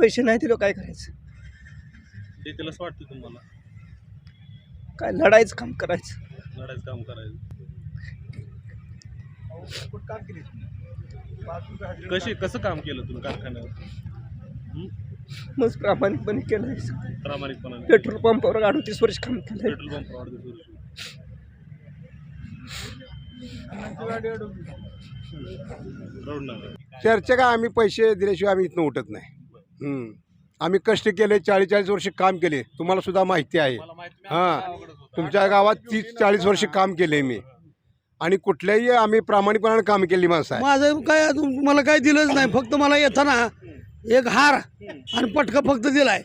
पैसे नाही दिलं काय करायचं? देतील असं वाटतं तुम्हाला? काय लढायचं काम करायचं? लढायचं काम करायचं. कशी कसं काम केलं तुम्ही कारखान्यावर? मग प्रामाणिकपणे केलं प्रामाणिकपणाने. पेट्रोल पंपावर अडतीस वर्ष काम केलं पेट्रोल पंप रोड नगर चर्चा काय आम्ही पैसे दिल्याशिवाय आम्ही इथनं उठत नाही. आम्ही कष्ट केले चाळीस चाळीस वर्ष काम केले. तुम्हाला सुद्धा माहिती आहे. हां. तुमच्या गावात तीस चाळीस वर्ष काम केले मी. आणि कुठल्याही आम्ही प्रामाणिकपणाने काम केली माणसं आहे माझं काय अजून मला काय दिलंच नाही. फक्त मला येताना एक हार आणि पटका फक्त दिलाय.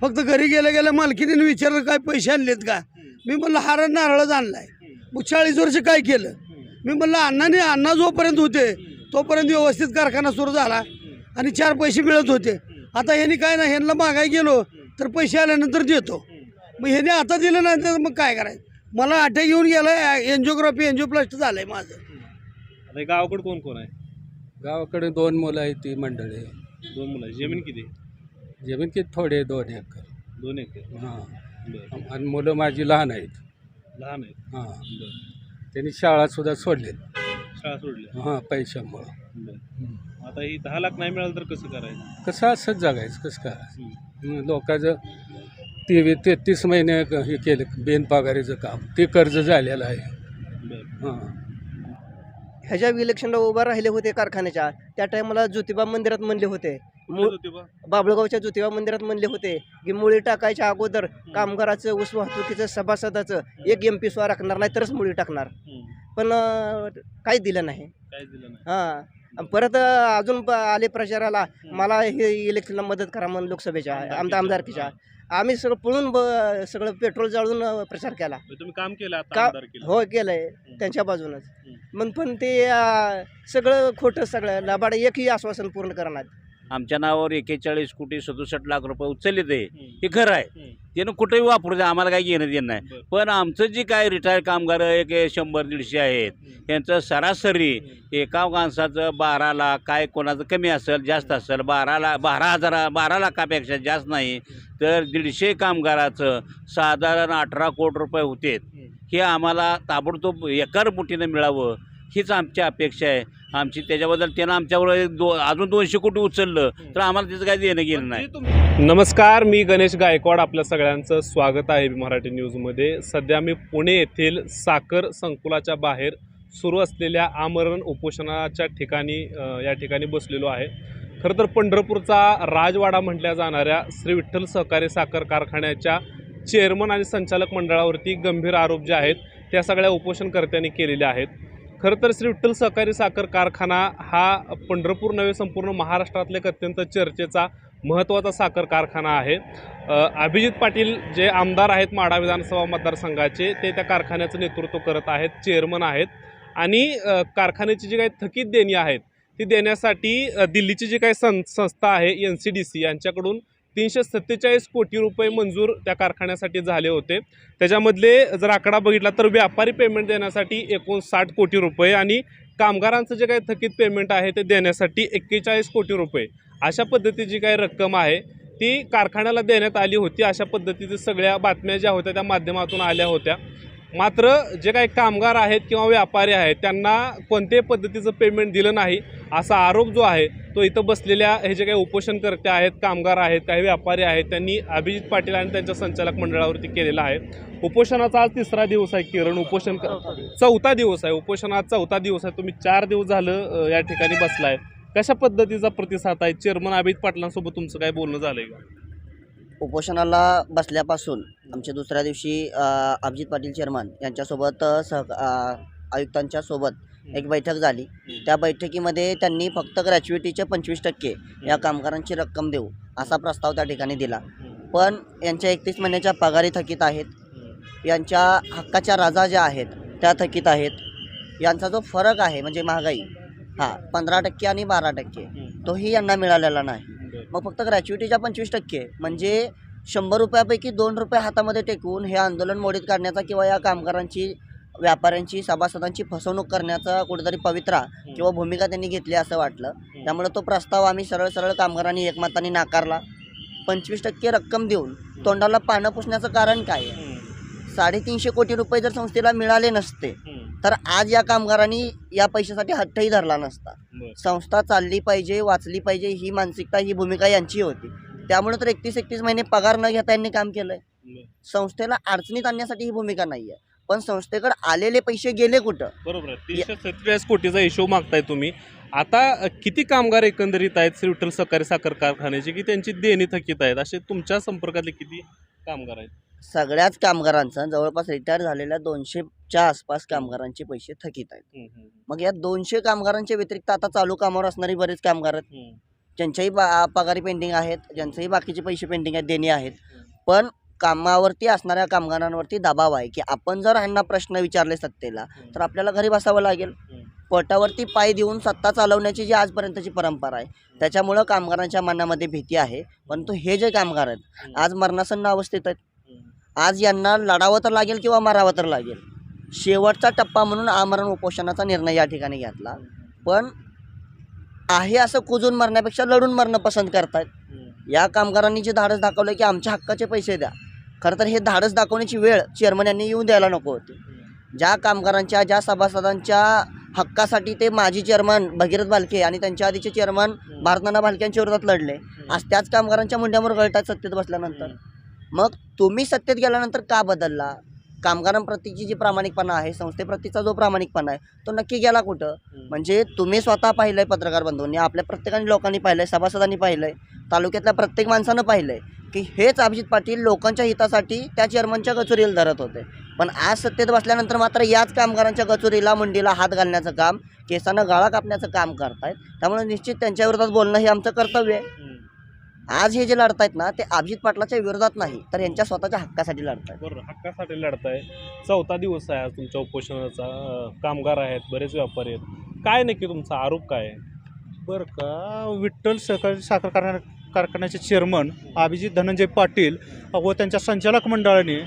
फक्त घरी गेल्या गेल्या मालकीने विचारलं काय पैसे आणलेत का? मी म्हणलं हार आणि नारळच आणलाय. मग चाळीस वर्ष काय केलं? मी म्हणलं अण्णाने अण्णा जोपर्यंत होते तोपर्यंत व्यवस्थित कारखाना सुरू झाला आणि चार पैसे मिळत होते. आता ह्यांनी काय नाही ह्यांना मागाय गेलो तर पैसे आल्यानंतर देतो. मग ह्याने आता दिलं नाही तर मग काय करायचं? मला अटॅक येऊन गेलाय एन्जिओग्राफी एन्जिओप्लास्ट झालंय माझं. आता हे गावाकडे कोण कोण आहे? गावाकडे दोन मुलं आहेत ती मंडळी. दोन मुलं आहेत. जमीन किती? जमीन किती? थोडे दोन एकर. दोन एकर. हां. बरं. आणि मुलं माझी लहान आहेत. लहान आहेत. हां. बरं. त्यांनी शाळासुद्धा सोडली शाळा सोडल्या. हां पैशामुळं. बरं. हं. आता ही दहा लाख नाही मिळालं तर कसं करायचं? कसं असंच जगायचं कसं करायचं? हं. हं, लोकांचं तेवीस तेहतीस महिने क- हे केलं बेनपगारीचं काम. ते कर्ज झालेलं आहे. बरं. हां. ह्याच्या इलेक्शनला उभा राहिले होते कारखान्याच्या त्या टायमाला ज्योतिबा मंदिरात म्हणले होते. मु- होती बा बाबळगावच्या ज्योतिबा मंदिरात म्हणले होते की मुळी टाकायच्या अगोदर कामगाराचं ऊस वाहतुकीचं सभासदाचं एक एम पी स्वा राखणार नाही तरच मुळी टाकणार. हं. पण काही दिलं नाही. काहीच दिलं नाही. हां. परत अजून प- आले प्रचाराला मला हे इलेक्शनला मदत करा म्हणून लोकसभेच्या आमदार आमदारकीच्या. आम्ही सगळं पळून ब- सगळं पेट्रोल जाळून अं, प्रचार केला. म्हणजे तुम्ही काम केलं आता का आमदार केलं? हो केलंय. त्यांच्या बाजूनच. मग पण ते अं, सगळं खोटं सगळं लबाड एकही आश्वासन पूर्ण करणार. आमच्या नावावर एकेचाळीस कोटी सदुसष्ट लाख रुपये उचलले ते. हे खरं आहे. त्यानं कुठेही वापरू द्या आम्हाला काही घेणं देणं नाही. पण आमचं जे काय रिटायर कामगार एक शंभर दीडशे आहेत. यांचं सरासरी एका माणसाचं बारा लाख काय कोणाचं कमी असेल जास्त असेल बारा लाख बारा हजार बारा लाखापेक्षा जास्त नाही. तर दीडशे कामगाराचं साधारण अठरा कोटी रुपये होते. हे आम्हाला ताबडतोब एकर मुठीनं मिळावं हीच आमची अपेक्षा आहे. आमची त्याच्याबद्दल त्यानं आमच्यावर एक दो अजून दोनशे कोटी उचललं तर आम्हाला त्याचं काही देणं घेणं नाही. नमस्कार मी गणेश गायकवाड आपल्या सगळ्यांचं स्वागत आहे मराठी न्यूजमध्ये. सध्या मी पुणे येथील साखर संकुलाच्या बाहेर सुरू असलेल्या आमरण उपोषणाच्या ठिकाणी या ठिकाणी बसलेलो आहे. खरं तर पंढरपूरचा राजवाडा म्हटल्या जाणाऱ्या श्री विठ्ठल सहकारी साखर कारखान्याच्या चेअरमन आणि संचालक मंडळावरती गंभीर आरोप जे आहेत त्या सगळ्या उपोषणकर्त्यांनी केलेले आहेत. खरं तर श्री विठ्ठल सहकारी साखर कारखाना हा पंढरपूर नव्हे संपूर्ण महाराष्ट्रातला एक अत्यंत चर्चेचा महत्त्वाचा साखर कारखाना आहे. अभिजित पाटील जे आमदार आहेत माढा विधानसभा मतदारसंघाचे ते त्या कारखान्याचं नेतृत्व करत आहेत चेअरमन आहेत. आणि कारखान्याची जी काही थकीत देणी आहेत ती देण्यासाठी दिल्लीची जी काही सं संस्था आहे एन सी डी सी यांच्याकडून तीनशे सत्तेचाळीस कोटी रुपये मंजूर त्या कारखान्यासाठी झाले होते. त्याच्यामधले जर आकडा बघितला तर व्यापारी पेमेंट देण्यासाठी एकूण साठ कोटी रुपये आणि कामगारांचं जे काही थकीत पेमेंट आहे ते देण्यासाठी एक्केचाळीस कोटी रुपये. अशा पद्धतीची काही रक्कम आहे. ती कारखान्याला देण्यात आली होती. अशा पद्धतीच्या सगळ्या बातम्या ज्या होत्या त्या माध्यमातून आल्या होत्या. मात्र जे काही कामगार आहेत किंवा व्यापारी आहेत त्यांना कोणत्याही पद्धतीचं पेमेंट दिलं नाही असा आरोप जो आहे तो इथं बसलेल्या हे जे काही उपोषणकर्ते आहेत कामगार आहेत काही व्यापारी आहेत त्यांनी अभिजित पाटील आणि त्यांच्या संचालक मंडळावरती केलेला आहे. उपोषणाचा आज तिसरा दिवस आहे किरण उपोषण चौथा दिवस. आहे. उपोषणाचा चौथा दिवस आहे. तुम्ही चार दिवस झालं या ठिकाणी बसलाय. कशा पद्धतीचा प्रतिसाद आहे? चेअरमन अभिजित पाटलांसोबत तुमचं काय बोलणं झालंय का? उपोषणाला बसल्यापासून आमच्या दुसऱ्या दिवशी अभिजित पाटील चेअरमन यांच्यासोबत सह आयुक्तांच्या सोबत एक बैठक झाली. त्या बैठकीमध्ये त्यांनी फक्त ग्रॅच्युइटीचे पंचवीस टक्के या कामगारांची रक्कम देऊ असा प्रस्ताव त्या ठिकाणी दिला. पण यांच्या एकतीस महिन्याच्या पगारी थकीत आहेत. यांच्या हक्काच्या रजा ज्या आहेत त्या थकीत आहेत. यांचा जो फरक आहे म्हणजे महागाई हा पंधरा टक्के आणि बारा टक्के तोही यांना मिळालेला नाही. मग फक्त ग्रॅच्युइटीच्या पंचवीस टक्के. म्हणजे शंभर रुपयापैकी दोन रुपये हातामध्ये टेकवून हे आंदोलन मोडीत काढण्याचा किंवा या कामगारांची व्यापाऱ्यांची सभासदांची फसवणूक करण्याचा कुठेतरी पवित्रा किंवा भूमिका त्यांनी घेतली असं वाटलं. त्यामुळे तो प्रस्ताव आम्ही सरळ सरळ कामगारांनी एकमताने नाकारला. पंचवीस टक्के रक्कम देऊन तोंडाला पानं पुसण्याचं कारण काय आहे? साडेतीनशे कोटी रुपये जर संस्थेला मिळाले नसते तर आज या कामगारांनी या पैशासाठी हट्टही धरला नसता. संस्था चालली पाहिजे वाचली पाहिजे ही मानसिकता ही भूमिका यांची होती. त्यामुळे तर एकतीस एकतीस महिने पगार न घेता यांनी काम केलंय. संस्थेला अडचणीत आणण्यासाठी ही भूमिका नाही आहे पण संस्थेकडे आलेले पैसे गेले कुठं? बरोबर तीनशे सत्तेचाळीस कोटीचा हिशोब मागताय तुम्ही. आता किती कामगार एकंदरीत आहेत श्री विठ्ठल सहकारी साखर कारखान्याचे की त्यांची देणी थकीत आहेत? असे तुमच्या संपर्कातले किती कामगार आहेत? सगळ्याच कामगारांचा जवळपास रिटायर झालेल्या दोनशेच्या आसपास कामगारांचे पैसे थकीत आहेत. मग या दोनशे कामगारांच्या व्यतिरिक्त आता चालू कामावर असणारी बरेच कामगार आहेत. ज्यांच्याही बा पगारी पेंडिंग आहेत ज्यांचेही बाकीचे पैसे पेंडिंग आहेत देणे आहेत. पण कामावरती असणाऱ्या कामगारांवरती दबाव आहे की आपण जर ह्यांना प्रश्न विचारले सत्तेला तर आपल्याला घरी बसावं लागेल. पोटावरती पाय देऊन सत्ता चालवण्याची जी आजपर्यंतची परंपरा आहे त्याच्यामुळं कामगारांच्या मनामध्ये भीती आहे. परंतु हे जे कामगार आहेत आज मरणासन्न अवस्थेत आहेत. आज यांना लढावं तर लागेल किंवा मारावं तर लागेल. शेवटचा टप्पा म्हणून आमरण उपोषणाचा निर्णय या ठिकाणी घेतला. पण आहे असं कुजून मरण्यापेक्षा लढून मरणं पसंत करतात या कामगारांनी जे धाडस दाखवलं की आमच्या हक्काचे पैसे द्या. खरं तर हे धाडस दाखवण्याची वेळ चेअरमन यांनी येऊन द्यायला नको होती. ज्या कामगारांच्या ज्या सभासदांच्या हक्कासाठी ते माजी चेअरमन भगीरथ भालके आणि त्यांच्या आधीचे चेअरमन भारतनाना भालक्यांच्या विरोधात लढले. आज त्याच कामगारांच्या मुंड्यावर गळतात सत्तेत बसल्यानंतर. मग तुम्ही सत्तेत गेल्यानंतर का बदलला? कामगारांप्रतीची जी प्रामाणिकपणा आहे संस्थेप्रतीचा जो प्रामाणिकपणा आहे तो नक्की गेला कुठं? म्हणजे तुम्ही स्वतः पाहिलंय पत्रकार बंधूंनी आपल्या प्रत्येकाने लोकांनी पाहिलंय सभासदांनी पाहिलंय तालुक्यातल्या प्रत्येक माणसानं पाहिलंय की हेच अभिजित पाटील लोकांच्या हितासाठी त्या चेअरमनच्या गचुरीला धरत होते. पण आज सत्तेत बसल्यानंतर मात्र याच कामगारांच्या गचुरीला मुंडीला हात घालण्याचं काम केसानं गाळा कापण्याचं काम करतायत. त्यामुळे निश्चित त्यांच्या विरोधात बोलणं हे आमचं कर्तव्य आहे. आज हे जे लढतायत ना ते अभिजित पाटलाच्या विरोधात नाही तर यांच्या स्वतःच्या हक्कासाठी लढतायत. बरोबर हक्कासाठी लढताय चौथा दिवस आहे आज तुमच्या उपोषणाचा अ, कामगार आहेत बरेच व्यापारी आहेत. काय नक्की तुमचा आरोप काय आहे? बरं का विठ्ठल सहकारी साखर कारखाना कारखान्याचे चेअरमन अभिजित धनंजय पाटील व त्यांच्या संचालक मंडळाने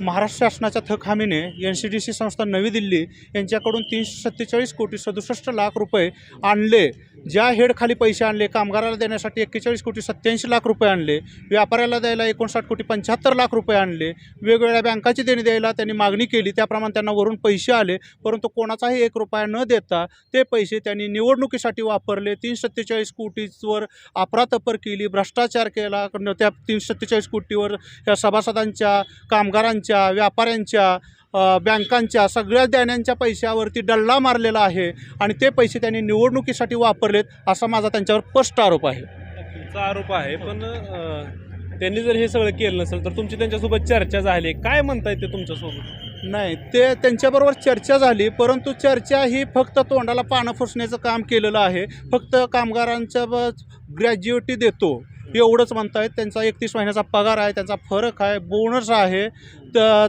महाराष्ट्र शासनाच्या थक हमीने एन सी डी सी संस्था नवी दिल्ली यांच्याकडून तीनशे सत्तेचाळीस कोटी सदुसष्ट लाख रुपये आणले. ज्या हेडखाली पैसे आणले कामगाराला देण्यासाठी एक्केचाळीस कोटी सत्याऐंशी लाख रुपये आणले व्यापाऱ्याला द्यायला एकोणसाठ कोटी पंच्याहत्तर लाख रुपये आणले वेगवेगळ्या बँकाची देणी द्यायला त्यांनी मागणी केली त्याप्रमाणे त्यांना वरून पैसे आले परंतु कोणाचाही एक रुपया न देता ते पैसे त्यांनी निवडणुकीसाठी वापरले. तीनशे सत्तेचाळीस कोटीवर अपरातपर केली भ्रष्टाचार केला न त्या तीनशे सत्तेचाळीस कोटीवर या सभासदांच्या कामगारांच्या व्यापाऱ्यांच्या अ, बँकांच्या सगळ्या देण्यांच्या पैशावरती डल्ला मारलेला आहे आणि ते पैसे त्यांनी निवडणुकीसाठी वापरलेत असा माझा त्यांच्यावर स्पष्ट आरोप आहे. आरोप आहे पण त्यांनी जर हे सगळं केलं नसेल तर तुमची त्यांच्यासोबत चर्चा झाली काय म्हणताय ते तुमच्यासोबत? नाही ते त्यांच्याबरोबर चर्चा झाली परंतु चर्चा ही फक्त तोंडाला पानं फुसण्याचं काम केलेलं आहे. फक्त कामगारांच्या ग्रॅज्युएटी देतो एवढंच म्हणतायत. त्यांचा एकतीस महिन्याचा पगार आहे त्यांचा फरक आहे बोनस आहे.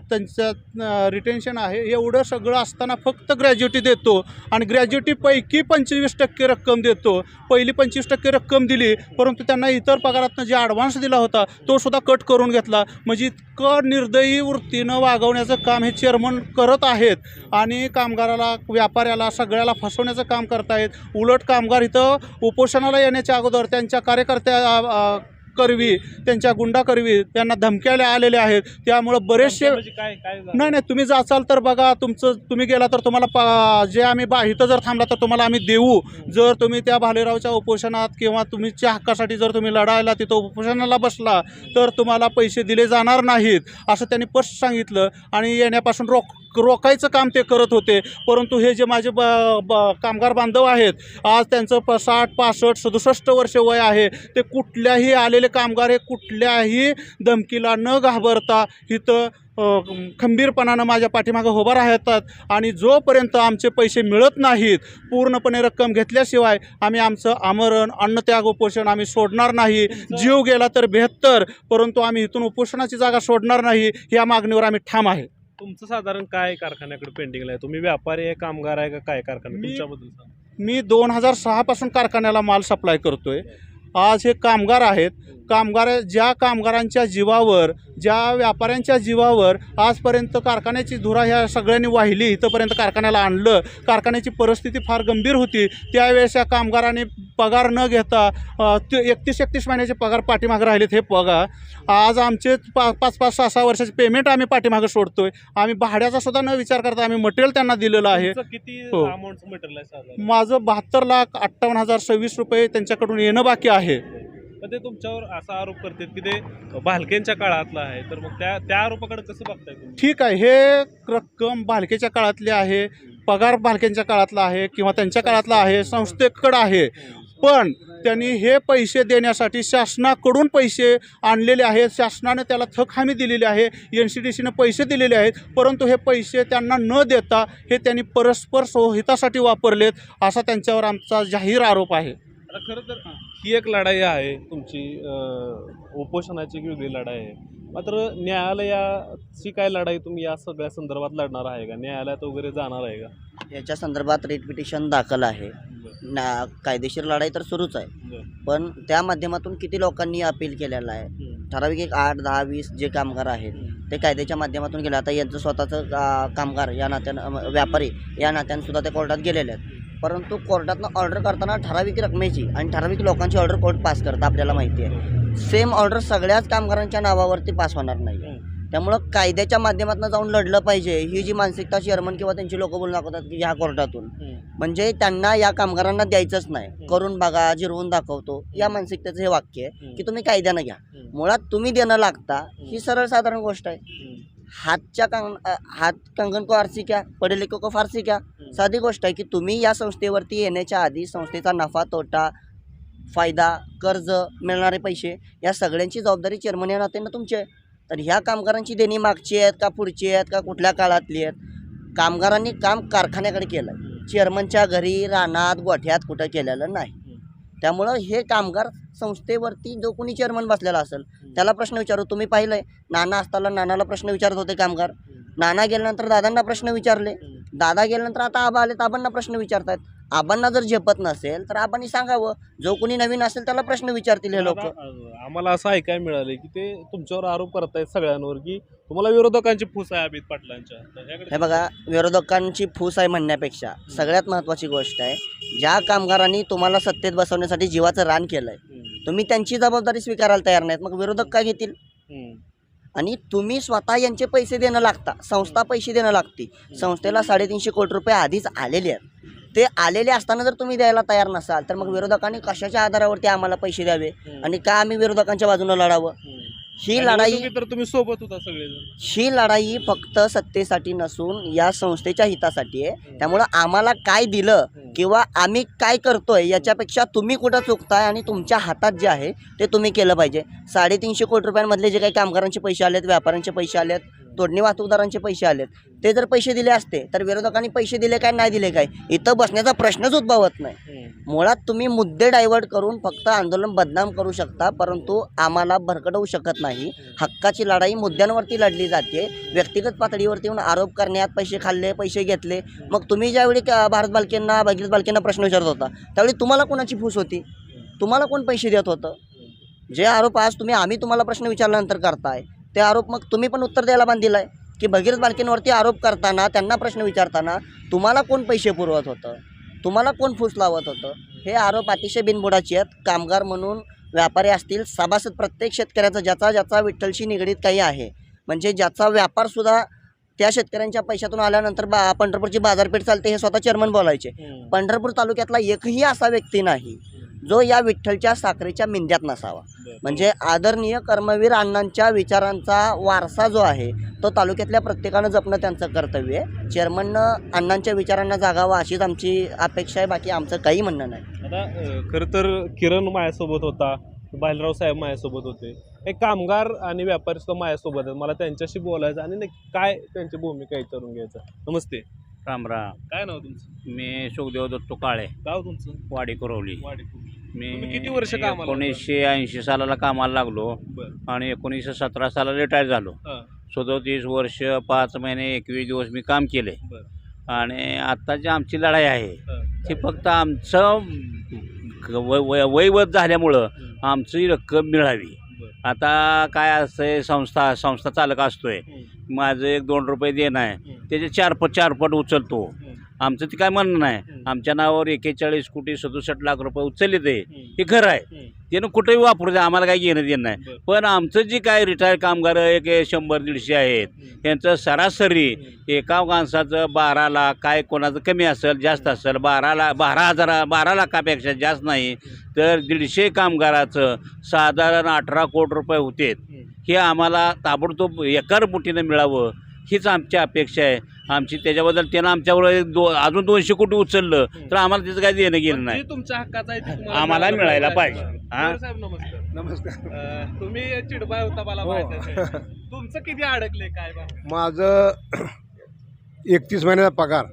त्यांचं रिटेन्शन आहे. एवढं सगळं असताना फक्त ग्रॅज्युएटी देतो. आणि ग्रॅज्युएटीपैकी पंचवीस टक्के रक्कम देतो. पहिली पंचवीस टक्के रक्कम दिली परंतु त्यांना इतर पगारातनं जे ॲडव्हान्स दिला होता तो सुद्धा कट करून घेतला. म्हणजे इतकं निर्दयी वृत्तीनं वागवण्याचं काम हे चेअरमन करत आहेत. आणि कामगाराला व्यापाऱ्याला सगळ्याला फसवण्याचं काम करत आहेत उलट कामगार इथं उपोषणाला येण्याच्या अगोदर त्यांच्या कार्यकर्त्या करवी त्यांच्या गुंडा करवी त्यांना धमक्याला आलेले आहेत त्यामुळं बरेचसे म्हणजे? नाही नाही तुम्ही जाचाल तर बघा तुमचं तुम्ही गेला तर तुम्हाला पा जे आम्ही बा इथं जर थांबला तर तुम्हाला आम्ही देऊ जर तुम्ही त्या भालेरावच्या उपोषणात किंवा तुमच्या हक्कासाठी जर तुम्ही लढायला तिथं उपोषणाला बसला तर तुम्हाला पैसे दिले जाणार नाहीत असं त्यांनी स्पष्ट सांगितलं आणि येण्यापासून रोख रोखायचं काम ते करत होते. परंतु हे जे माझे ब ब कामगार बांधव आहेत आज त्यांचं प साठ पासष्ट सदुसष्ट वर्ष वय आहे. ते कुठल्याही आलेले कामगार हे कुठल्याही धमकीला न घाबरता इथं खंबीरपणानं माझ्या पाठीमागं उभं राहतात आणि जोपर्यंत आमचे पैसे मिळत नाहीत पूर्णपणे रक्कम घेतल्याशिवाय आम्ही आमचं आमरण अन्नत्याग उपोषण आम्ही सोडणार नाही. जीव गेला तर बेहत्तर परंतु आम्ही इथून उपोषणाची जागा सोडणार नाही या मागणीवर आम्ही ठाम आहे. तुमचं साधारण काय कारखान्याकडे पेंडिंगला आहे? तुम्ही व्यापारी आहे कामगार आहे का काय कारखाना? मी- तुमच्याबद्दल सांगा. मी दोन हजार सहापासून कारखान्याला माल सप्लाय करतोय. आज हे कामगार आहेत कामगार ज्या कामगारांच्या जीवावर ज्या व्यापाऱ्यांच्या जीवावर आजपर्यंत कारखान्याची धुरा ह्या सगळ्यांनी वाहिली इथंपर्यंत कारखान्याला आणलं. कारखान्याची परिस्थिती फार गंभीर होती. त्यावेळेस या कामगारांनी पगार न घेता ते एकतीस एकतीस महिन्याचे पगार पाठीमागे राहिलेत हे पगार आज आमचे पा पाच पाच सहा सहा वर्षाचे पेमेंट आम्ही पाठीमागे सोडतोय. आम्ही भाड्याचा सुद्धा न विचार करता आम्ही मटेरियल त्यांना दिलेलं आहे. किती हो. आहे माझं बहात्तर लाख अठ्ठावन्न हजार सव्वीस रुपये त्यांच्याकडून येणं बाकी आहे. पण ते तुमच्यावर असा आरोप करतात की ते भालकेंच्या काळातला आहे. तर मग त्या त्या आरोपाकडे कसं बघताय तुम्ही? ठीक आहे हे रक्कम भालकेच्या काळातली आहे पगार भालकेंच्या काळातला आहे किंवा त्यांच्या काळातला आहे संस्थेकडं आहे. पण त्यांनी हे पैसे देण्यासाठी शासनाकडून पैसे आणलेले आहेत. शासनाने त्याला थक हमी दिलेली आहे. एन सी डी सीनं पैसे दिलेले आहेत. परंतु हे पैसे त्यांना न देता हे त्यांनी परस्पर हितासाठी वापरलेत असा त्यांच्यावर आमचा जाहीर आरोप आहे. आता खरं तर ही. एक लढाई आहे तुमची उपोषणाची वेगळी लढाई आहे. मात्र न्यायालयाची काय लढाई तुम्ही या सगळ्या संदर्भात लढणार आहे का? न्यायालयात वगैरे जाणार आहे का? याच्या संदर्भात रिट पिटिशन दाखल आहे. ना कायदेशीर लढाई तर सुरूच आहे. पण त्या माध्यमातून किती लोकांनी अपील केलेलं आहे. ठराविक एक आठ दहा वीस जे कामगार आहेत ते कायद्याच्या माध्यमातून गेले. आता यांचं स्वतःचं का- कामगार या नात्यानं व्यापारी या नात्यानं सुद्धा ते कोर्टात गेलेले आहेत. परंतु कोर्टातनं ऑर्डर करताना ठराविक रकमेची आणि ठराविक लोकांची ऑर्डर कोर्ट पास करतं आपल्याला माहिती आहे. सेम ऑर्डर सगळ्याच कामगारांच्या नावावरती पास होणार नाही त्यामुळं कायद्याच्या माध्यमातून जाऊन लढलं पाहिजे. ही जी मानसिकता चेअरमन किंवा त्यांची लोक बोलून दाखवतात की ह्या कोर्टातून. म्हणजे त्यांना या कामगारांना द्यायचंच नाही. करून बघा जिरवून दाखवतो. या मानसिकतेचं हे वाक्य आहे की तुम्ही कायद्यानं घ्या. मुळात तुम्ही देणं लागता ही सरळ साधारण गोष्ट आहे. हातच्या कंग हात कंगन को आरसी क्या पढे लिखो को फारसी क्या? साधी गोष्ट आहे की तुम्ही या संस्थेवरती येण्याच्या आधी संस्थेचा नफा तोटा फायदा कर्ज मिळणारे पैसे या सगळ्यांची जबाबदारी चेअरमन या नात्यानं तुमची आहे. तर ह्या कामगारांची देणी मागची आहेत का पुढची आहेत का कुठल्या काळातली आहेत? कामगारांनी काम कारखान्याकडे केलं चेअरमनच्या घरी रानात गोठ्यात कुठं केलेलं नाही. त्यामुळं हे कामगार संस्थेवरती जो कोणी चेअरमन बसलेला असेल त्याला प्रश्न विचारू. तुम्ही पाहिलंय नाना असताना नानाला प्रश्न विचारत होते कामगार. नाना गेल्यानंतर दादांना प्रश्न विचारले. दादा गेल्यानंतर आता आबा आले आबांना प्रश्न विचारतायत. आबांना जर झेपत नसेल तर आबांनी सांगावं. जो कोणी नवीन असेल त्याला प्रश्न विचारतील हे लोक. आता, आम्हाला असं ऐकायला मिळालं की ते तुमच्यावर आरोप करतायत सगळ्यांवर की तुम्हाला विरोधकांची फूस आहे अमित पाटलांच्या. तर हे बघा विरोधकांची फूस आहे म्हणण्यापेक्षा सगळ्यात महत्त्वाची गोष्ट आहे ज्या कामगारांनी तुम्हाला सत्तेत बसवण्यासाठी जीवाचं रान केलंय हम्म, तुम्ही त्यांची जबाबदारी स्वीकारायला तयार नाहीत मग विरोधक काय घेतील? हम्म, आणि तुम्ही स्वतः यांचे पैसे देणं लागता संस्था पैसे देणं लागते. संस्थेला साडेतीनशे कोटी रुपये आधीच आलेले आहेत. ते आलेले असताना जर तुम्ही द्यायला तयार नसाल तर मग विरोधकांनी कशाच्या आधारावरती आम्हाला पैसे द्यावे आणि का आम्ही विरोधकांच्या बाजूनं लढावं. ही लढाई तर तुम्ही सोबत होता सगळेजण. ही लढाई फक्त सत्तेसाठी नसून या संस्थेच्या हितासाठी आहे. त्यामुळं आम्हाला काय दिलं किंवा आम्ही काय करतोय याच्यापेक्षा तुम्ही कुठं चुकताय आणि तुमच्या हातात जे आहे ते तुम्ही केलं पाहिजे. साडेतीनशे कोटी रुपयांमधले जे काही कामगारांचे पैसे आलेत व्यापाऱ्यांचे पैसे आलेत तोडणी वाहतूकदारांचे पैसे आलेत. ते जर पैसे दिले असते तर विरोधकांनी पैसे दिले काय नाही दिले काय? इथं बसण्याचा प्रश्नच उद्भवत नाही. मुळात तुम्ही मुद्दे डायव्हर्ट करून फक्त आंदोलन बदनाम करू शकता परंतु आम्हाला भरकटवू शकत नाही. हक्काची लढाई मुद्द्यांवरती लढली जाते. व्यक्तिगत पातळीवरती येऊन आरोप करण्यात पैसे खाल्ले पैसे घेतले. मग तुम्ही ज्यावेळी भारत बालकेंना भगीरथ बालकेंना प्रश्न विचारत होता त्यावेळी तुम्हाला कोणाची फूस होती? तुम्हाला कोण पैसे देत होतं? जे आरोप आज तुम्ही आम्ही तुम्हाला प्रश्न विचारल्यानंतर करताय. ते आरोप मग तुम्ही पण उत्तर द्यायला बांधिलाय की भगीरथ बालकेंवरती आरोप करताना त्यांना प्रश्न विचारताना तुम्हाला कोण पैसे पुरवत होतं? तुम्हाला कोण फूस लावत होतं? हे आरोप अतिशय बिनबुडाचे आहेत. कामगार म्हणून व्यापारी असतील सभासद प्रत्येक शेतकऱ्याचा ज्याचा ज्याचा विठ्ठलशी निगडीत काही आहे. म्हणजे ज्याचा व्यापारसुद्धा त्या शेतकऱ्यांच्या पैशातून आल्यानंतर बा पंढरपूरची बाजारपेठ चालते हे स्वतः चेअरमन बोलायचे. पंढरपूर तालुक्यातला एकही असा व्यक्ती नाही. जो या विठ्ठलच्या साखरेच्या मिंद्यात नसावा. म्हणजे आदरणीय कर्मवीर अण्णांच्या विचारांचा वारसा जो आहे तो तालुक्यातल्या प्रत्येकानं जपणं त्यांचं कर्तव्य आहे. चेअरमननं अण्णांच्या विचारांना जागावं अशीच आमची अपेक्षा आहे. बाकी आमचं काही म्हणणं नाही. आता खरं तर किरण माझ्यासोबत होता बालराव साहेब माझ्यासोबत होते. हे कामगार आणि व्यापारी सुद्धा माझ्यासोबत आहेत. मला त्यांच्याशी बोलायचं आणि काय त्यांची भूमिका विचारून घ्यायचं. नमस्ते. रामराम काय नाव तुमचं? मी सुखदेव दत्तो काळे. गाव तुमचं? वाडी कुरवली. वाडी मी तुम्ही किती वर्ष कामाला होता? एकोणीसशे ऐंशी सालाला कामाला लागलो बरं. आणि एकोणीसशे सतरा साला रिटायर झालो. हां. सदोतीस वर्ष पाच महिने एकवीस दिवस मी काम केले. बरं. आणि आता जी आमची लढाई आहे. हां. ती फक्त आमचं वय वय- वयवत झाल्यामुळं आमची रक्कम मिळावी. आता काय असतंय संस्था संस्था चालक असतोय. माझं एक दोन रुपये देणं आहे. त्याचे चार पट चार पट उचलतो. आमचं ते काय म्हणणं नाही. आमच्या नावावर एकेचाळीस कोटी सदुसष्ट लाख रुपये उचलले ते. हे खरं आहे. त्यानं कुठेही वापरू दे आम्हाला काही घेणं देणं नाही. पण आमचं जे काय रिटायर कामगार एक शंभर दीडशे आहेत. यांचं सरासरी. एका माणसाचं बारा लाख काय कोणाचं कमी असेल जास्त असेल बारा लाख बारा हजार बारा लाखापेक्षा जास्त नाही तर दीडशे कामगाराचं साधारण अठरा कोटी रुपये होते. हे आम्हाला ताबडतोब एकर मुठीनं मिळावं हीच आमची अपेक्षा आहे आमची त्याच्याबद्दल त्यानं आमच्यावर दो अजून दोनशे कोटी उचललं तर आम्हाला त्याचं काही देणं गेलं नाही जे तुमच्या हक्काचं आहे ते तुम्हाला आम्हाला मिळायला पाहिजे. बरं हा? साहेब नमस्कार नमस्कार अं, तुम्ही चिडबाय होता मला हो. माहिती आहे. तुमचं किती अडकले काय बा माझं एकतीस महिन्याचा पगार.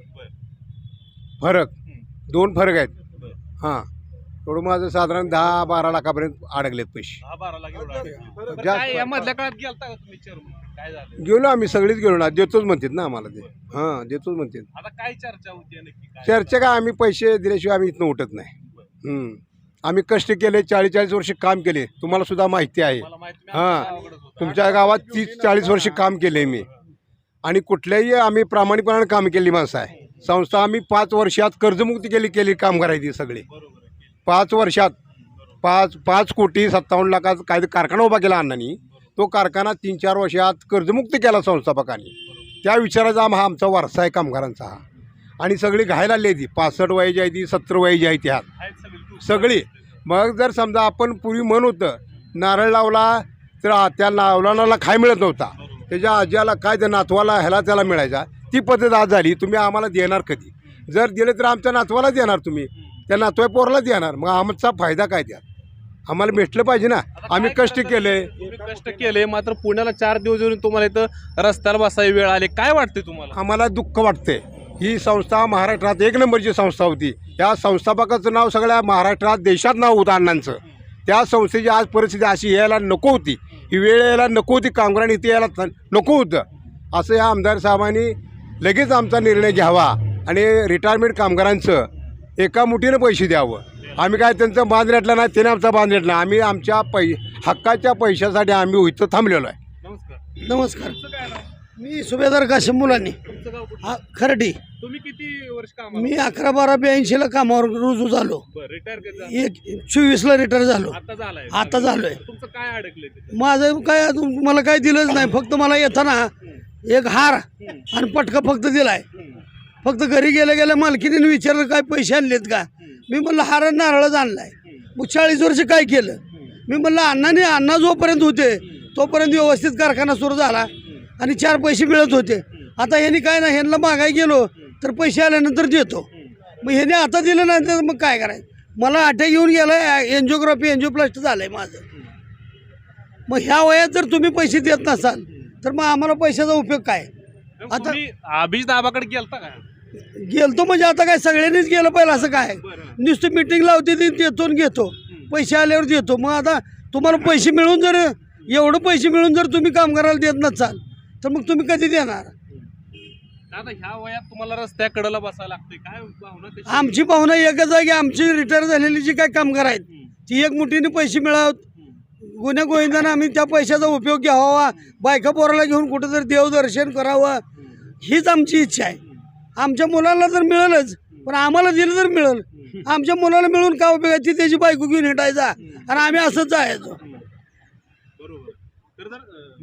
फरक दोन फरक आहेत. हां एवढं माझं साधारण दहा बारा लाखापर्यंत अडकलेत पैसे. दहा बारा लाख एवढं अडकले. बरं, जास्त- काय या मधल्या काळात गेलता का तुम्ही चेअरमन काय झालं? गेलो आम्ही सगळीच गेलो ना देतोच म्हणतात ना आम्हाला ते. हां देतोच म्हणतात. आता काय चर्चा होती नक्की काय? चर्चा काय आम्ही पैसे दिल्याशिवाय आम्ही इथनं उठत नाही. हम्म. आम्ही कष्ट केले चाळीस चाळीस वर्ष काम केले. तुम्हाला सुद्धा माहिती आहे. मला माहिती नाही, हां. गावाकडेच होतं. तुमच्या गावात तीस चाळीस वर्ष काम केले मी. आणि कुठल्याही आम्ही प्रामाणिकपणाने काम केली माणसं आहे. संस्था आम्ही पाच वर्षात कर्जमुक्ती केली केली काम करायची सगळी. बरोबर. पाच वर्षात पाच पाच कोटी सत्तावन्न लाखाचा काय कारखाना उभा केला अण्णांनी. तो कारखाना तीन चार वर्षात कर्जमुक्त केला संस्थापकाने. त्या विचाराचा आम- हा आमचा वारसा आहे कामगारांचा हा. आणि सगळी घायला आली ती. पासष्ट वयाची आहे ती सत्तर वयाची आहे ती ह्यात सगळी. मग जर समजा आपण पूर्वी म्हण होतं नारळ लावला तर त्या लावलाला खाय मिळत नव्हता. त्याच्या आज्याला काय त्या नातवाला ह्याला त्याला मिळायचा. ती पद्धत आज झाली. तुम्ही आम्हाला देणार कधी? जर दिले तर आमच्या नातवाला देणार तुम्ही. त्या नातवा पोराला देणार. मग आमचा फायदा काय द्या आम्हाला भेटलं पाहिजे ना. आम्ही कष्ट? केले. तुम्ही कष्ट केले मात्र पुण्याला चार दिवस येऊन तुम्हाला इथं रस्त्याला बसायला वेळ आले काय वाटते तुम्हाला? आम्हाला दुःख वाटते ही संस्था महाराष्ट्रात एक नंबरची संस्था होती. या संस्थापकाचं नाव सगळ्या महाराष्ट्रात देशात नाव होतं अण्णांचं. त्या संस्थेची आज परिस्थिती अशी यायला नको होती. ही वेळ यायला नको होती कामगारांनी इथे यायला नको होतं. असं या आमदार साहेबांनी लगेच आमचा निर्णय घ्यावा आणि रिटायरमेंट कामगारांचं एका मुठीनं पैसे द्यावं. आम्ही काय त्यांचं बांध रेटला नाही त्याने आमचा बांध रेटला आम्ही आमच्या पै हक्काच्या पैशासाठी आम्ही इथं थांबलेलो आहे. नमस्कार? मी सुभेदार काशिम मुलांनी. तुमचं गाव कुठलं? हा खरडी. तुम्ही किती वर्ष काम मी अकरा बारा ब्याऐंशीला कामावर रुजू झालो. रिटायर एक चोवीसला रिटायर झालो. आता झालाय. आता झालोय. तुमचं काय अडकलंय तिथं? माझं काय अजून मला काय दिलंच नाही. फक्त मला येताना एक हार आणि पटका फक्त दिलाय. फक्त घरी गेल्या गेल्या मालकीने विचारलं काय पैसे आणलेत का? मी म्हणलं हार नारळच आणलाय. मग चाळीस वर्ष काय केलं? मी म्हणलं अण्णाने अण्णा जोपर्यंत होते तोपर्यंत व्यवस्थित कारखाना सुरू झाला आणि चार पैसे मिळत होते. आता ह्यांनी काय नाही ह्यांना मागाय गेलो तर पैसे आल्यानंतर देतो. मग ह्याने आता दिलं नाही तर मग काय करायचं? मला अटॅक येऊन गेलाय एन्जिओग्राफी एन्जिओप्लास्ट आहे माझं. मग ह्या वयात जर तुम्ही पैसे देत नसाल तर मग आम्हाला पैशाचा उपयोग काय? आता- अभिज दाबाकडे गेलता का? गेलतो म्हणजे आता काय सगळ्यांनीच गेलं पाहिजे असं काय? नुसती मिटिंग लावते ती देतो घेतो. पैसे आल्यावर देतो. मग आता तुम्हाला पैसे मिळून जर एवढं पैसे मिळून जर तुम्ही कामगाराला देत नसाल तर मग तुम्ही कधी देणार? आता ह्या वयात तुम्हाला रस्त्याकडेला बसायला लागतंय. काय भावना कशी? आमची भावना एकच आहे की आमची रिटायर झालेली जी काय कामगार आहेत ती एक मुठीने पैसे मिळावत. गुन्ह्या गोविंदानं आम्ही त्या पैशाचा उपयोग घ्यावा. बायका पोराला घेऊन कुठंतरी देवदर्शन करावं. हीच आमची इच्छा आहे. आमच्या मुलाला तर मिळेलच पण आम्हाला दिलं तर मिळेल. आमच्या मुलाला मिळून काय उपयोग आहे ती त्याची बायको घेऊन हिटायचा आणि आम्ही असंच जायचो. तर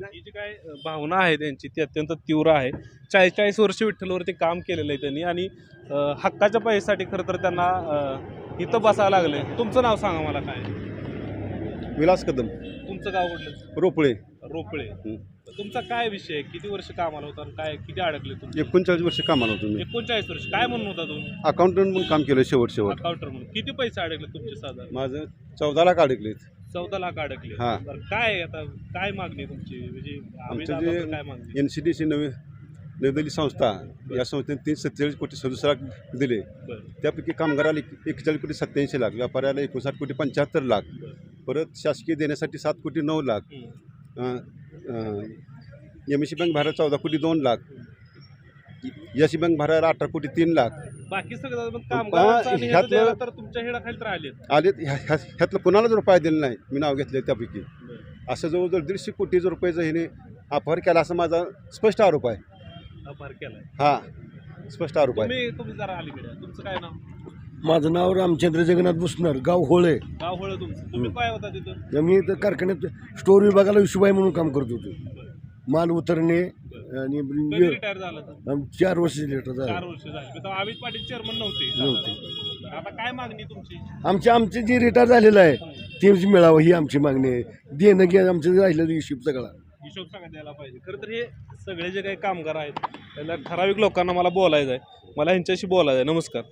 ही जी काय भावना आहे त्यांची ती अत्यंत तीव्र आहे. चाळीस चाळीस वर्ष विठ्ठलवरती काम केलेलं आहे त्यांनी आणि हक्काच्या पैशासाठी खरं तर त्यांना इथं बसावं लागले. तुमचं नाव सांगा मला काय? विलास कदम. तुमचं गाव कुठलं? रोपळे. रोपळे. तुमचा काय विषय आहे? किती वर्ष कामाला होता आणि काय किती अडकले तुम्ही? एकोणचाळीस वर्ष कामाला होतो मी. एकोणचाळीस वर्ष. काय म्हणून होता तुम्ही? अकाउंटंट म्हणून काम केलं शेवट शेवट. अकाउंटर म्हणून. किती पैसे अडकले तुमचे साधारण? माझं चौदा लाख अडकलेत. चौदा लाख अडकले. हा. बरं, काय आता? काय मागणी आहे तुमची? म्हणजे आम्ही आमचं जे काय मागणी एन सी डी सी नवी नवी दिल्ली संस्था या संस्थेने तीन सत्तेचाळीस कोटी सदुसष्ट लाख दिले. बरं. त्यापैकी कामगाराला एक- एक्केचाळीस कोटी सत्याऐंशी लाख व्यापाऱ्याला एकोणसाठ कोटी पंच्याहत्तर लाख. परत शासकीय देण्यासाठी सात कोटी नऊ लाख. एम सी बँक भरायला चौदा कोटी दोन लाख. यशी बँक भरायला अठरा कोटी तीन लाख. बाकी सगळं पण कामगारांचं आणि ह्याचं ह्यातलं- द्यायला तर तुमच्या हेडाखाली तर आले आले ह्या ह्या- ह्यातलं कोणालाच रुपया दिला नाही? मी नाव घेतले त्यापैकी. असं जवळजवळ दीडशे कोटी जर रुपयाचं ह्याने अपहार केला असं माझा स्पष्ट आरोप आहे. अपहार केलाय. हा स्पष्ट आरोप आहे. तुम्ही तुम्ही जरा अलीकडे आहे. तुमचं काय नाव? माझं नाव रामचंद्र जगन्नाथ बुसणार गाव होळे. गाव होळ तुमचं. तुम्ही काय होता तिथं? मी तर कारखान्यात स्टोर विभागाला विशुबाई म्हणून काम करत होतो. माल उतरणे आणि कधी रिटायर झालं तर आम- चार वर्ष लेटर चार झालं वर्ष झाली. तेव्हा अमित पाटील चेअरमन नव्हते. नव्हते. आता काय मागणी तुमची? आमचे आमचे जे रिटायर झालेलं आहे ते मिळावं ही आमची मागणी आहे. देणं घ्या आमचं राहिलेलं हिशोब सगळा. हिशोब सगळा द्यायला पाहिजे. खरं तर हे सगळे जे काही कामगार आहेत त्याला ठराविक लोकांना मला बोलायचं आहे. मला ह्यांच्याशी बोलायचं आहे. नमस्कार.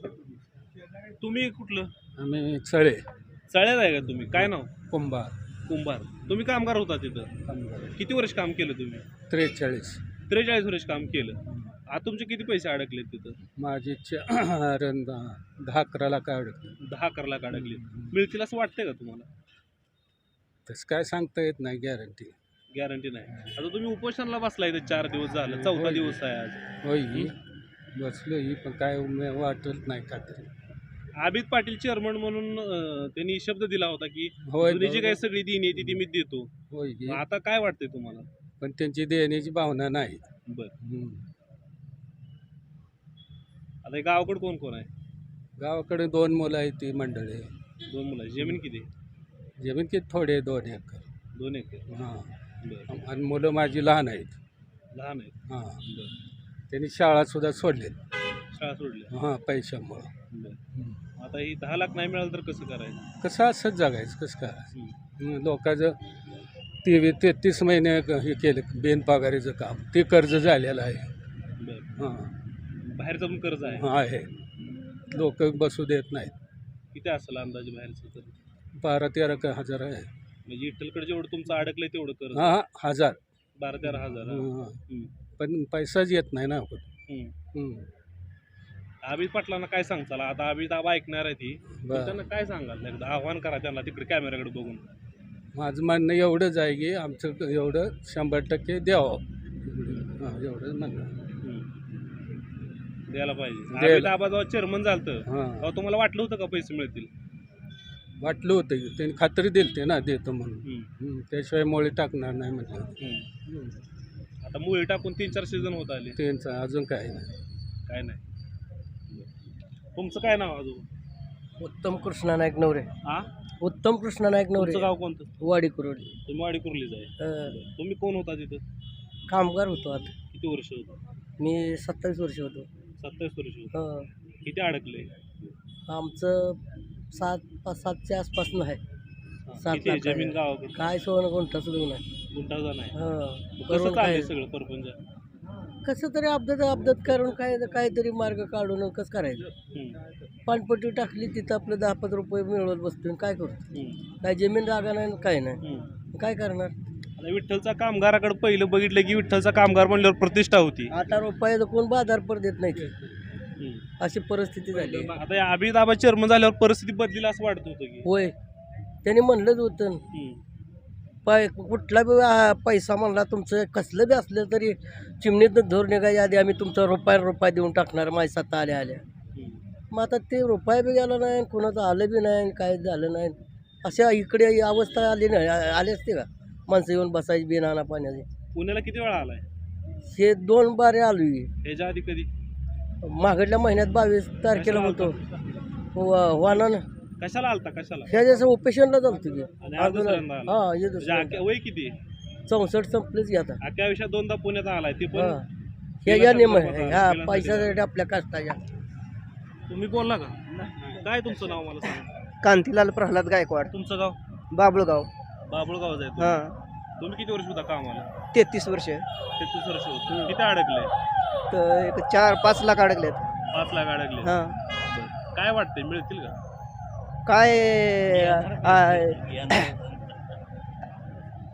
तुम्ही कुठलं? आम्ही चळे चाळ्यात आहे का तुम्ही? काय नाव? कुंभार. कुंभार. तुम्ही कामगार होता तिथं? किती वर्ष काम केलं तुम्ही? त्रेचाळीस. त्रेचाळीस वर्ष काम केलं. आता तुमचे किती पैसे अडकले तिथं? माझी च- रन- दहा अकराला काय अडकलं? दहा करला अडकले मिळतील असं वाटतंय का तुम्हाला? तसं काय सांगता येत नाही गॅरंटी गॅरंटी नाही. आता तुम्ही उपोषणाला बसला इथे चार दिवस झालं. चौथा दिवस आहे आज. होय. बसलो ही पण काय उमे- वाटत नाही का आबिद पाटील चेअरमन म्हणून अं, त्यांनी शब्द दिला होता की होय जुनी जी काही. सगळी देणी आहे ती मी देतो. होय. आता काय वाटतंय तुम्हाला? पण त्यांची देण्याची भावना नाही. बर. हम्म. आता हे गावाकडे कोण कोण आहे? गावाकडे दोन मुलं आहेत ती मंडळी. दोन मुलं आहेत. जमीन किती जमीन किती? थोडे दोन एकर. दोन एकर. हां. बर. आणि मुलं माझी लहान आहेत. लहान आहेत. हां. बर. त्यांनी शाळासुद्धा सोडले शाळा सोडल्या. हां पैशामुळं. बर. आता ही दहा लाख नाही मिळालं तर कसं करायचं? कसं असंच जगायचं कसं करायचं? लोकांचं तेवीस तेहतीस महिने हे केलं बेनपगारीचं काम. ते कर्ज झालेलं आहे. बर. हां. बाहेरचं पण कर्ज आहे? हां आहे. लोक बसू देत नाहीत. किती असेल अंदाजे बाहेरचं तर बारा तेरा का हजार आहे. म्हणजे इटलकडे जेवढं तुमचं अडकलंय तेवढं कर्ज. हां हां हजार. बारा तेरा हजार हा. हं, हं. पण पैसाच येत नाही ना. हं. आबिद पाटलांना काय सांगताल आता आबिद आबा ऐकणार आहे ती. बरं. त्यांना काय सांगाल एकदा आव्हान करा त्यांना तिकडे कॅमेऱ्याकडे बघून. माझं म्हणणं एवढंच आहे की आमचं एवढं शंभर टक्के द्यावं. हां एवढंच म्हणणं हम्म. द्यायला पाहिजे. द्यायला. आबा जेव्हा चेअरमन झालतं हां. तेव्हा तुम्हाला वाटलं होतं का पैसे मिळतील? वाटलं होतं की त्यांनी खात्री दिली ते ना देतो म्हणून. हम्म. हं, त्याशिवाय मोळी टाकणार नाही म्हटलं. हम्म. आता मुळी टाकून तीन चार सीझन होत आले. त्यांचं अजून काय नाही. काय नाही. तुमचं काय नाव अजून? उत्तम कृष्णा नाईक नवरे. हा? उत्तम कृष्णा नाईक नवरे. तुमचं गाव कोणतं? वाडी कुरोडी तुम्ही वाडी कुर्लीच आहे. तुम्ही कोण होता तिथं? कामगार होतो आता किती वर्ष होता? मी सत्तावीस वर्ष होतो. सत्तावीस वर्ष होतं. हं. किती अडकले? आमचं सात पाच सातच्या आसपास आहे. सात किती आहे? लाख आहे. जमीन गावाकडे काय सोनं कोणता सुद्धा नाही. गुंठाचा नाही. हं. कसं करून चाललंय काय? सगळं परपंच? कसं तरी अपघात अपघात करून काय काहीतरी मार्ग काढून कसं करायचं हम्म. पाणपट्टी टाकली तिथं आपलं दहा पाच रुपये मिळवत बसतो काय करतो हम्म. काय जमीन जागा नाही आणि काय नाही. काय करणार आता विठ्ठलचा कामगाराकडे पहिलं बघितलं की विठ्ठलचा कामगार म्हणल्यावर प्रतिष्ठा होती आता रुपयाचं कोण बाजार पर देत नाही. अशी परिस्थिती झाली. आता या चेअरमन झाल्यावर परिस्थिती बदलीला असं वाटत होतं की होय त्यांनी म्हणलंच होतं हम्म. पाय कुठला बी पैसा म्हणला तुमचं कसलं बी असलं तरी चिमणीतनं धोर निघायच्या आधी आम्ही तुमचा रुपया रुपया देऊन टाकणार माझ्या सत्ता आल्या आल्या. मग आता ते रुपया बी गेला नाही कुणाचं आलं बी नाही आणि काय झालं नाही. अशा इकडे अवस्था आली नाही आली असते का? माणसं येऊन बसायची बिन आणा पाण्याची. पुण्याला किती वेळा आलाय? हे दोन बारे आलोय. ह्याच्या आधी कधी? मागडल्या महिन्यात बावीस तारखेला होतो. वाहनानं कशाला आलता? कशाला? ह्या जसं ओपेशनला चालतो की. आणि आज दुसऱ्यांदा आला. हां हे म्हणजे दुसरं आख्या- वय किती? आहे? चौसष्ट संपलेच आता. अख्ख्या आयुष्यात दोनदा पुण्यात आलाय ते हां पण हे. या नियम बिलासाठी ह्या पैशासाठी आपल्या कष्टाच्या तुम्ही बोलला का? काय तुमचं नाव मला सांगा? कांतीलाल प्रल्हाद गायकवाड. तुमचं गाव? बाबुळगाव. बाबुळगाव आहे तुम्ही. हां. तुम्ही किती वर्ष होता कामाला? तेहतीस वर्ष. तेहतीस वर्ष होत. किती अडकले? तर एक चार पाच लाख अडकलेत. पाच लाख अडकले. हां. काय वाटते मिळतील का? काय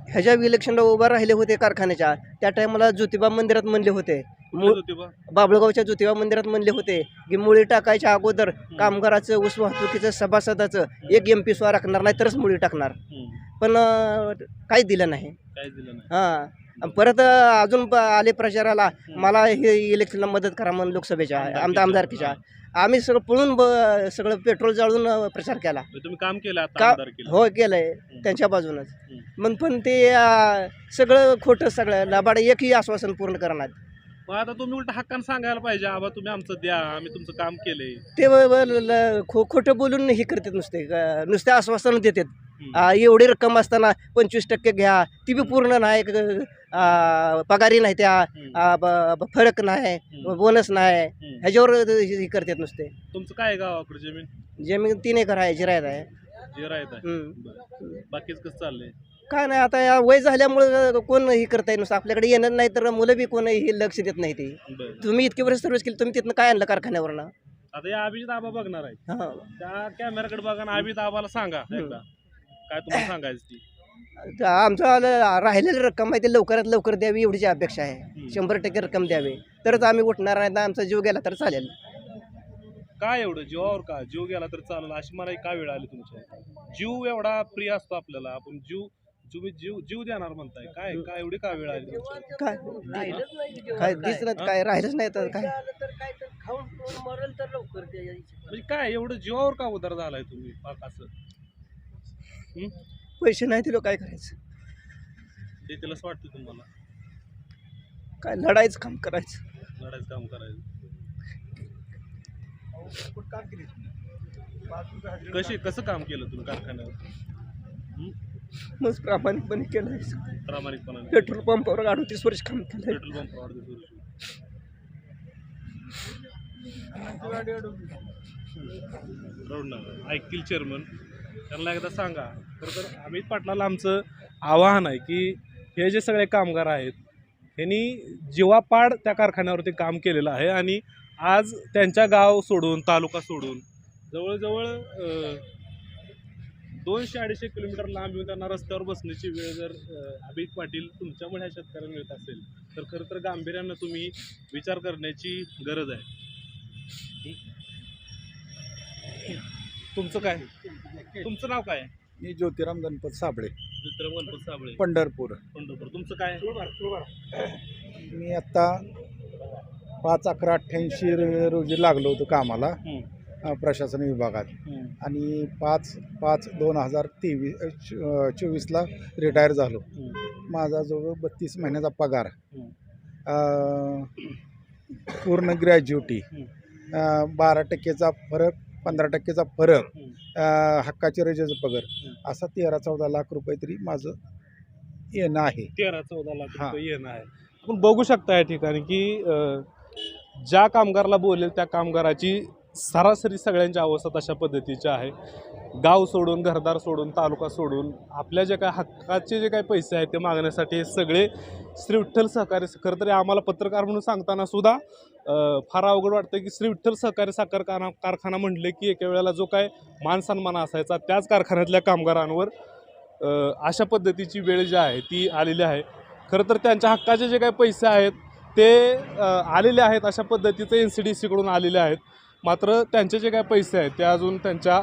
ह्याच्या इलेक्शनला उभा राहिले होते कारखान्याच्या. त्या टायमाला ज्योतिबा मंदिरात म्हणले होते. बाबळगावच्या ज्योतिबा मंदिरात म्हणले होते की मुळी टाकायच्या अगोदर कामगाराचं ऊस वाहतुकीचं सभासदाचं एक एम पी स्वा राखणार नाही तरच मुळी टाकणार. पण काही दिलं नाही. काय दिलं नाही. हां. परत अजून आले प्रचाराला मला हे इलेक्शनला मदत करा म्हणून लोकसभेच्या आमदार आमदारकीच्या. आम्ही सगळं पळून ब- सगळं पेट्रोल जाळून अ, प्रचार केला. म्हणजे तुम्ही काम केलं आता का आमदार केलं. हो केलंय त्यांच्या बाजूनच. मग पण ते अ, सगळं खोटं सगळं लबाड एकही आश्वासन पूर्ण करणार. मग आता तुम्ही उलट हक्कान सांगायला पाहिजे आबा तुम्ही आमचं द्या आम्ही तुमचं काम केलंय. ते ब- ब- ल- खो खोटं बोलून हे करतात नुसते अ, नुसते आश्वासन देतात. आ, एवढी रक्कम असताना पंचवीस टक्के घ्या ती बी पूर्ण नाही क- पगारी नाही त्या फरक नाही बोनस नाही ह्याच्यावर हे करतात नुसते. तुमचं काय गावाकडे जमीन? जमीन तीन एकर आहे जिरायत आहे. बाकीच कसं चाललंय? काय नाही आता या वय झाल्यामुळं कोण हे करताय नुसतं? आपल्याकडे येणार नाही तर मुलं बी कोण हे लक्ष देत नाही ते. तुम्ही इतके वर्ष सर्व्हिस केली तुम्ही तिथनं काय आणलं कारखान्यावरनं? आता या अभिजित आबा बघणार आहे. त्या कॅमेराकडे बघा अभिजित आबाला सांगा काय तुम्हाला सांगायचं ती? आमचं आलं- राहिलेली रक्कम आहे ते लवकरात लवकर द्यावी एवढीची अपेक्षा आहे. शंभर टक्के रक्कम द्यावी. तरच आम्ही उठणार नाही तर आमचा जीव गेला तर चालेल. काय एवढं? जीवावर का? जीव गेला तर चालेल. अशी मला का वेळ आली तुमच्या? जीव एवढा प्रिय असतो आपल्याला. आपण जीव तुम्ही जीव जीव देणार म्हणताय. काय काय एवढी का वेळ आली? काय? काय दिसलं काय राहिलंच नाही तर काय? म्हणजे काय एवढं जीवावर का उदार झालाय तुम्ही? असं. हं? पैसे नाही दिलो काय करायचं? ते तिला असं वाटतं तुम्हाला? काय लढायचं काम करायचं? लढायचं काम करायचं. कशी कसं काम केलं तुम्ही कारखान्यावर? मग प्रामाणिकपणे केलं प्रामाणिकपणाने. पेट्रोल पंपावर अडतीस वर्ष काम केलं पेट्रोल पंप. रडू नका. ऐकतील चेअरमन. त्यांना एकदा सांगा. खरं तर अमित पाटलाला आमचं आवाहन आहे की हे जे सगळे कामगार आहेत ह्यांनी जीवापाड त्या कारखान्यावरती काम केलेलं आहे आणि आज त्यांच्या गाव सोडून तालुका सोडून जवळजवळ दोनशे अडीचशे किलोमीटर लांब येऊन त्यांना रस्त्यावर बसण्याची वेळ जर अभित पाटील तुमच्यामुळे ह्या शेतकऱ्यांना मिळत असेल तर खरं तर गांभीर्यानं तुम्ही विचार करण्याची गरज आहे. तुमचं काय? तुमचं नाव काय? मी ज्योतिराम गणपत साबळे. मित्र गणपत साबळे. पंढरपूर. पंढरपूर. तुमचं काय? मी आत्ता पाच अकरा अठ्ठ्याऐंशी रोजी लागलो होतो कामाला प्रशासन विभागात. आणि पाच पाच दोन हजार तेवीस चोवीसला रिटायर झालो. माझा जवळ बत्तीस महिन्याचा पगार पूर्ण ग्रॅज्युटी बारा टक्केचा फरक पंधरा टक्केचा फरक हक्काचे रजेचं पगार. असा तेरा चौदा लाख रुपये तरी माझं येणं आहे तेरा चौदा लाख हां. रुपये येणं आहे आपण बघू शकता या ठिकाणी की अं, ज्या कामगाराला बोलेल त्या कामगाराची सरासरी सगळ्यांच्या अवस्था तशा पद्धतीच्या आहे. गाव सोडून घरदार सोडून तालुका सोडून आपल्या जे काय हक्काचे जे काही पैसे आहेत ते मागण्यासाठी हे सगळे श्री विठ्ठल सहकारी खरं तरी आम्हाला पत्रकार म्हणून सांगताना सुद्धा फार अवघड वाटतं की श्री विठ्ठल सहकारी साखर कारखा कारखाना म्हणले की एका वेळेला जो काय मानसन्मान असायचा त्याच कारखान्यातल्या कामगारांवर अशा पद्धतीची वेळ जी आहे ती आलेली आहे. खरं तर त्यांच्या हक्काचे जे काही पैसे आहेत ते आलेले आहेत अशा पद्धतीचे एन सी डी सीकडून आलेले आहेत. मात्र त्यांचे जे काय पैसे आहेत ते अजून त्यांच्या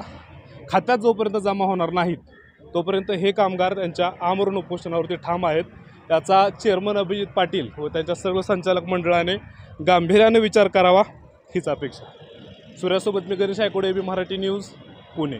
खात्यात जोपर्यंत जमा होणार नाहीत तोपर्यंत हे कामगार त्यांच्या आमरण उपोषणावरती ठाम आहेत. त्याचा चेअरमन अभिजित पाटील व त्यांच्या सर्व संचालक मंडळाने गांभीर्याने विचार करावा हीच अपेक्षा. सूर्यासोबत मी गणेश आयकोडे बी मराठी न्यूज पुणे.